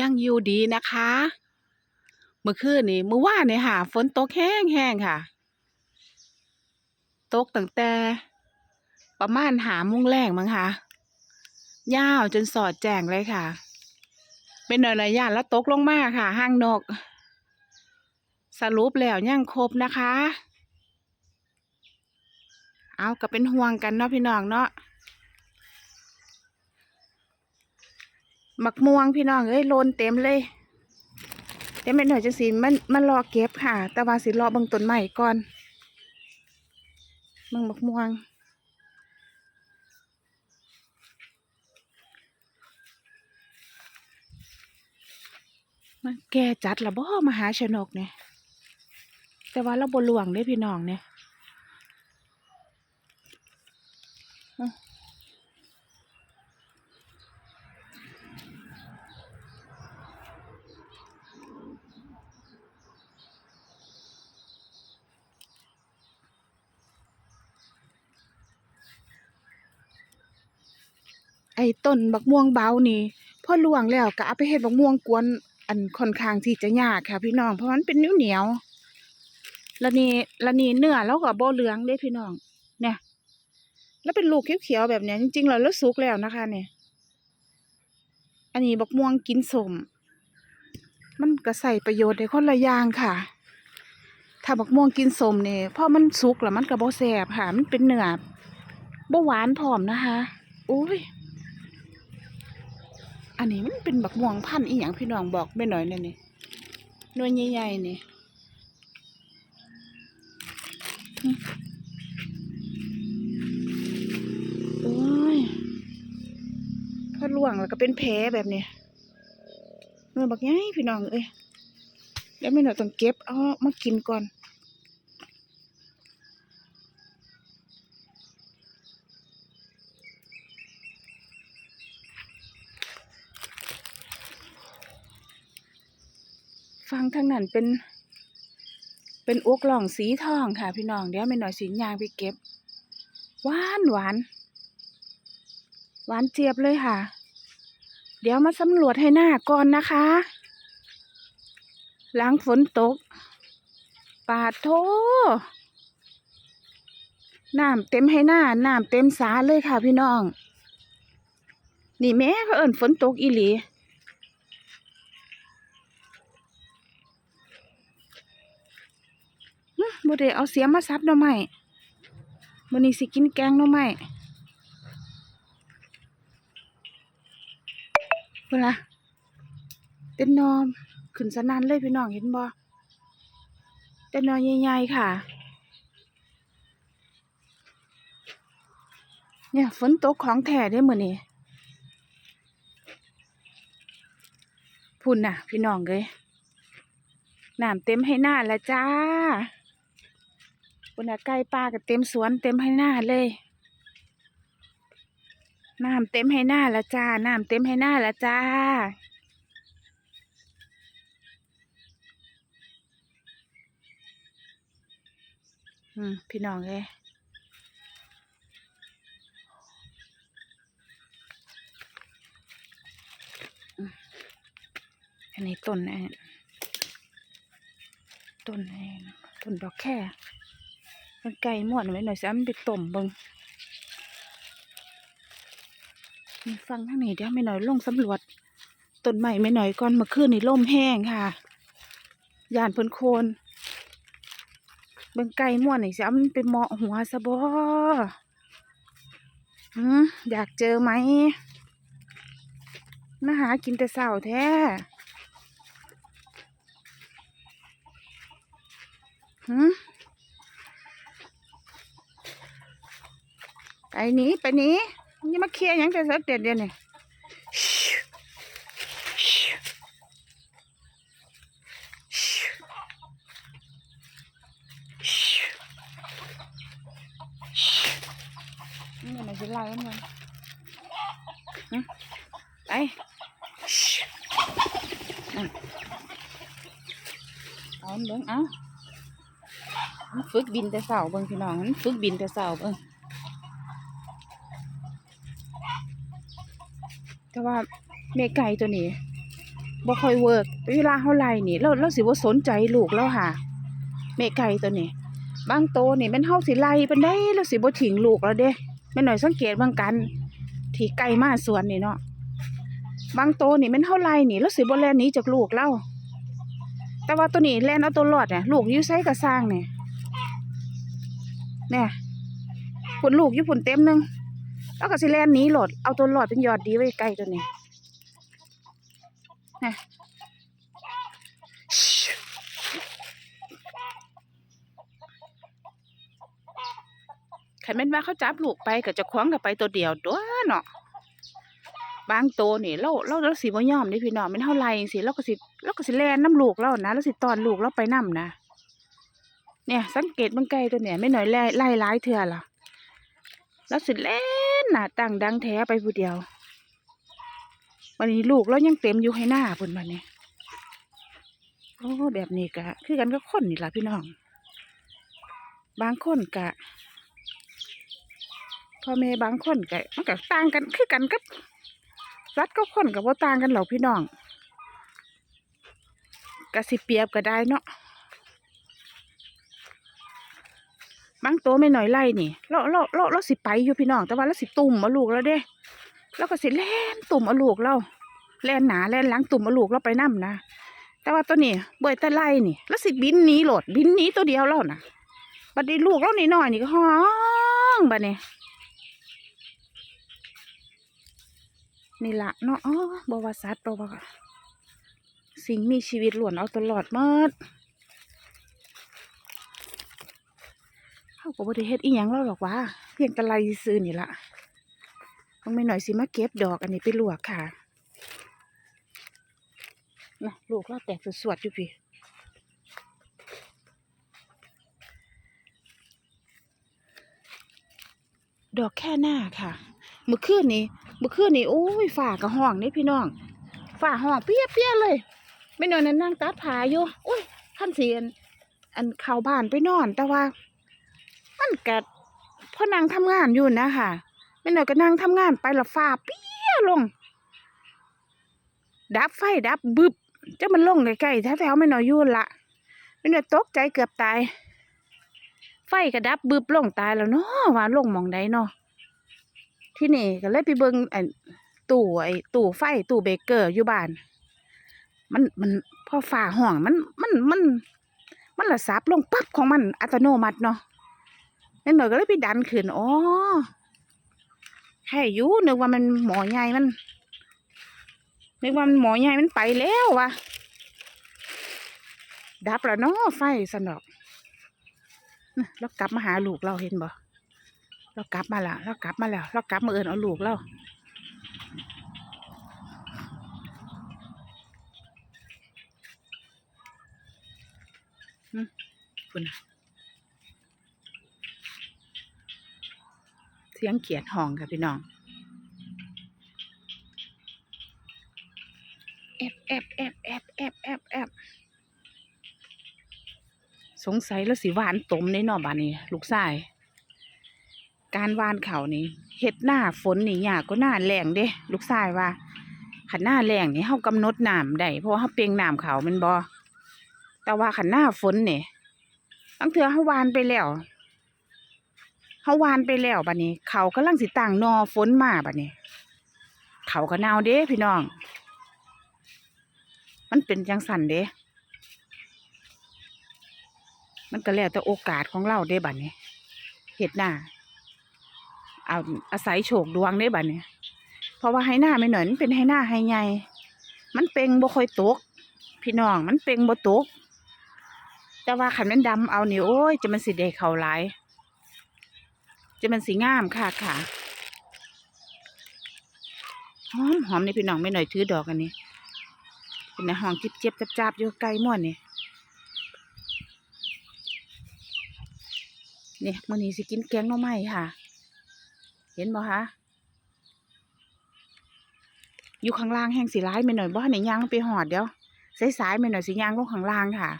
ยังอยู่ดีนะคะ เมื่อคืนนี่มื้อวานนี่ค่ะ ฝนตกแห้งๆค่ะ ตกตั้งแต่ ประมาณ5โมงแลงมั้งคะยาวจนสอดแจ้งเลยค่ะ เป็นหน่อยๆย่านแล้วตกลงมาค่ะ ห้างนก สรุปแล้วยังครบนะคะ เอาก็เป็นห่วงกันเนาะพี่น้องเนาะ หมักม่วงพี่น้องเอ้ยโลนเต็มเลยเดี๋ยวแม่หน่อยจังสิมันมันรอเก็บค่ะ แต่ว่าสิรอบิ่งต้นใหม่ก่อนเบิ่งมักม่วงมันแก่จัดละบ่มหาชนกเนี่ยแต่ว่าเราบ่ลวงเด้พี่น้องเนี่ย ไอ้ต้นบักม่วงเบานี่พอลวงแล้วก็เอาไปเฮ็ดบักม่วงกวนอันค่อนข้างที่จะยากค่ะ พี่น้องเพราะมันเป็นเหนียวแล้วนี่แล้วนี่เนื้อแล้วก็บ่เหลืองเด้พี่น้อง เนี่ย แล้วเป็นลูกเขียวๆแบบเนี้ยจริงๆแล้วแล้วสุกแล้วนะคะ เนี่ย อันนี้บักม่วงกินสมมันก็ใส่ประโยชน์ในคนละอย่างค่ะ ถ้าบักม่วงกินสมเนี่ยพอมันสุกแล้วมันก็บ่แซ่บค่ะ มันเป็นเนื้อบ่หวานพร้อมนะคะอุ้ย อันนี้มันเป็นบักม่วงพันธุ์อีหยังพี่น้องบอกไม่หน่อยนั่นนี่หน่วยใหญ่ๆนี่โอ้ยพอล่วงแล้วก็เป็นแผลแบบนี้เมื่อบักใหญ่พี่น้องเอ้ยแล้วไม่หน่อยต้องเก็บเอามากินก่อน ฟังทางนั้นเป็น เป็นอกหล่องสีทองค่ะ พี่น้องเดี๋ยวไม่หน่อยสียางไปเก็บหวานหวานหวานเจี๊ยบเลยค่ะ เดี๋ยวมาสำรวจให้หน้าก่อนนะคะ หล้างฝนตกปาดโทน้ำเต็มให้หน้าน้ำเต็มสาเลยค่ะพี่น้อง นี่แม่เขาเอิ้นฝนตกอีหลี บ่ได้เอาเสียมาซับหน่อไม้มื้อนี้สิกินแกงหน่อไม้เพิ่นล่ะเป็นนอมขึ้นสนันเลยพี่น้องเห็นบ่เป็นนอใหญ่ๆค่ะ เนี่ยฝนตกของแท้เด้เหมือนี้พุ่นน่ะ พี่น้องเอ้ยน้ำเต็มให้หน้าแล้วจ้า บนน่ะไก่ปลาก็เต็มสวนเต็มให้หน้าเลยน้ำเต็มให้หน้าล้วจ้าน้ำเต็มให้หน้าล้วจ้าอืมพี่น้องเลยอืมอันนี้ต้นไอ้ต้นไอ้ต้นดอกแค่ มันไก่ม่วนไว้หน่อยสิมันไปต้มบิงนี่ฟังทางนี้เดี๋ยวไม่หน่อยลงสำรวจต้นใหม่ไม่หน่อยก่อนมื่อคืนนี่ล่มแห้งค่ะย่านเพิ่นโคนเบิ่งไก่ม่วนนี่สิมันไปเหมาะหัวซะบ่อืมอยากเจอไหมมาหากินแต่เช้าแท้หืม ไปนี้ไปนี้นี่มาเคลียร์ยังแต่สักเด็ดเดียวนี่นี่มันจะไล่มันไปเอาเบิ่งเอาฝึกบินแต่เสาเบิ่งพี่น้องมันฝึกบินแต่เสาเบิ่ง แต่ว่าแม่ไก่ตัวนี้บ่ค่อยเวิร์กเวลาเฮาไล่นี่เราเราสิบ่สนใจลูกแล้วค่ะแม่ไก่ตัวนี้บางโตวนี่ม่นเฮาสิไล่ปานใดเราสิบ่ทิ้งลูกแล้วเด้แม่น้อยสังเกตบิ่งกัน ที่ไก่มาสวนนี่เนาะบางโตวนี่ม่นเฮาไล่นี่เราสิบ่แล่นหนีจากลูกเราแต่ว่าตัวนี้แล่นเอาตัวรอดเนี่ยลูกอยู่ไสก็สร้างเนี่ยเนี่ยพุ่นลูกอยู่พุ่นเต็มหนึง แล้วก็สิแลนนีโลดเอาตัวรอดเป็นยอดดีไว้ไก่ตัวนี้นะขันแม่นว่าเขาจับลูกไปก็จะคว้างกับไปตัวเดียวตัวยเนาะบางโตวนี่เราเราเราสิบ่ยอมเด้พี่น้องแมันเท่าไรสิเราก็สิเราก็สิแลนน้ำลูกเรานะเราสิตอนลูกเราไปน้ำนะเนี่ย สังเกตเมันไกลตัวเนี่ยไม่หน่อยไล่ไล่ร้ายเถื่อล่ะแล้วสิเล่ นน่ะตั้งดังแท้ไปผู้เดียววันนี้ลูกเรายังเต็มอยู่ให้หน้าพุ่นวันนี้โอ้แบบนี้กะ คือกันก็คนนี่ล่ะพี่น้อง บางคนกะพ่อแม่บางคนกะมันก็ต่างกันคือกันกับรัดก็คนกับว่าต่างกันหรอกพี่น้องกะสิเปียบก็ได้เนาะ บางตัวไม่หน่อยไล่นี่เราเราเราเราสิไปอยู่พี่น้อง แต่ว่าเราสิตุ่มเอาลูกแล้วเด้แล้วก็สิแล่นตุ่มเอาลูกเราแล่นหนาแล่นหลังตุ่มเอาลูกเราไปนํนะแต่ว่าตัวนี้เบยตะไล่นี่แล้วสิบินหนีโหลดบินหนีตัวเดียวแล้วนะบัดนี้ลูกเรานี่น้อยนี่ก็ห้องบัดนี้นี่ละเนาะบวาสัตว์บวาสิ่งมีชีวิตล้วนเอาตลอดหมด เขาก็บ่ได้เฮ็ดอีหยังเราหรอกว่าเพียงตะไลซื้อนี่ละต้องไม่หน่อยสิมาเก็บดอกอันนี้ไปลวกค่ะนะลูกเราแตกสวดๆอยู่พี่ดอกแค่หน้าค่ะ เมื่อคืนนี้ เมื่อคืนนี้โอ้ยฝ่ากระห้องนี่พี่น้องฝ่าห้องเปี้ยเปี้ยๆเลย ไม่นอนนั่นนั่งตัดผาอยู่โอ้ยท่านเสียนอันเข้าบ้านไปนอนแต่ว่า มันกัดพ่อนางทำงานอยู่นะค่ะไม่หน่อนก็นั่งทำงานไปละฝ่าเปี้ยลง ดับไฟดับบึบจะมันลงใกล้ๆแถวๆไม่หน้อยอยุ่นละไม่หน้อยตกใจเกือบตาย ไฟก็ดับบึบลงตายแล้วเนาะว่าลงมองใดเนาะที่นี่ก็เลยไปเบิ่งไอ้ตู้ไอ้ตู้ไฟตู้เบเกอร์อยู่บ้าน มันมันพอฝ่าห้องมันมันมัน มันละสับลงปั๊บของมันอัตโนมัติเนาะ นั่นหน่อยก็เลยไปดันขึ้นอ๋อให้อยู่นึกว่ามันหมอใหญ่มันนึกว่ามันหมอใหญ่มันไปแล้ววะดับแล้วเนาะไฟสนอกนะเรากลับมาหาลูกเราเห็นบ่เรากลับมาแล้วเรากลับมาแล้วเรากลับมาเอินเอาลูกเราอืมคุณน่ะเสียงเขียดห้องค่ะพี่น้องแอบแอบแอบแอบแอบแอบแอบสงสัยแล้วสิหวานตมในนอบานนี้ ลูกชาย การหวานเขานี่เฮ็ดหน้าฝนนี่ยากก็หน้าแรงเด้ ลูกชายว่าขันหน้าแรงนี่เฮากำหนดน้ำได้เพราะว่าเฮาเปลียงน้ำเขาแมันบ่แต่ว่าขันหน้าฝนนี่ตั้งเถื่อเฮาหวานไปแล้ว เฮาวานไปแล้วบัดนี้ เขากำลังสิตั้งนอฝนมาบัดนี้ เขาก็หนาวเด้พี่น้อง มันเป็นจังสันเด้ มันก็แล้วแต่โอกาสของเราเด้บัดนี้เห็ดหน้าเอาอาศัยโฉกดวงได้บัดนี้เพราะว่าให้หน้าไม่หน่อยมันเป็นให้หน้าให้ใหญ่มันเป่งบ่ค่อยตก พี่น้องมันเป่งบ่ตก แต่ว่าขันมันดำเอานี่โอ้ยจะมันสิเดเขาหลาย จะมันสีงามค่ะค่ะหอมหอมนี่พี่น้องไม่หน่อยถือดอกอันนี้เป็นในห้องจิบเจ็บจับจับอยู่ไกลม่วนนี่เนี่ยมื้อนี้สิกินแกงหน่อไม้ค่ะ เห็นบ่คะอยู่ข้างล่างแห้งสีร้ายไปหน่อยบ่ในย่างไปหอดเดี๋ยวสายๆไปหน่อยสิย่างลงข้างล่างค่ะ